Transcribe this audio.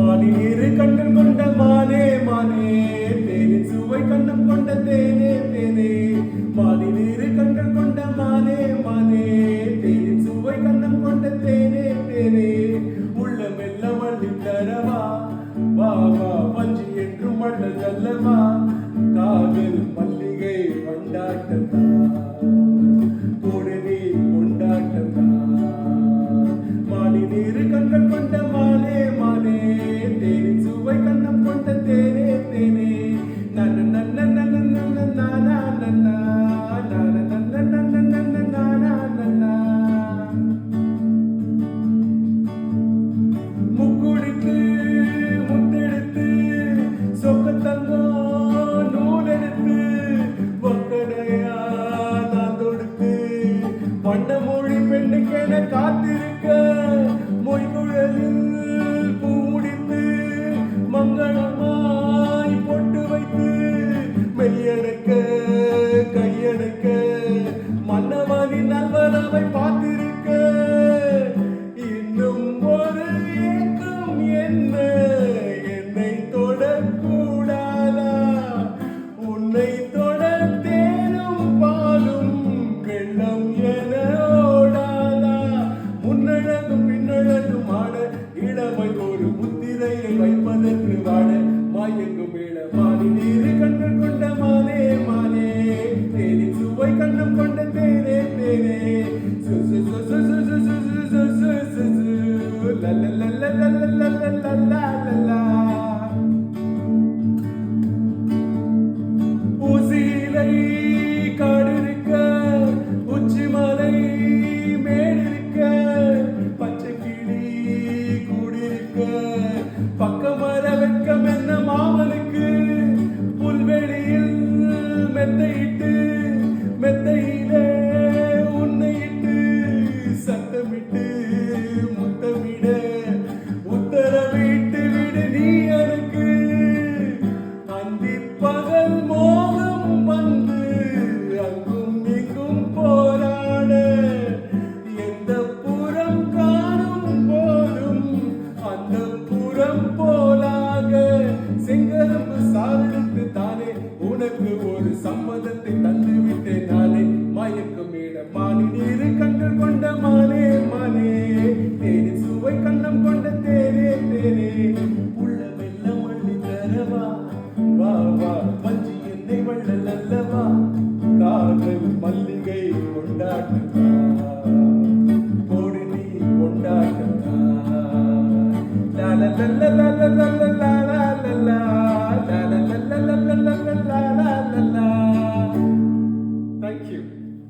மானில் இரு கண்டன் கொண்ட மானே மானே. தேனின் சுவை கண்ணம் கொண்ட தேனே தேனே. மானில் இரு கண்டன் கொண்ட மானே மானே. தேனின் சுவை கண்ணம் கொண்ட தேனே கண்கள் கொண்ட மானே மானே. தேனி சுவை கண்ணம் கொண்ட தேனே தேனே. சு சு சு சு சு சு மானி நீரு கண்கள் கொண்ட மானே மானே. தேனி சுவை கண்ணம் கொண்ட தேனே தேனே உள்ள மெல்ல மல்லி தரவா வா வா மஞ்சி என்னை வள்ளல் அல்லவா? மல்லிகை கொண்டாட்டுவா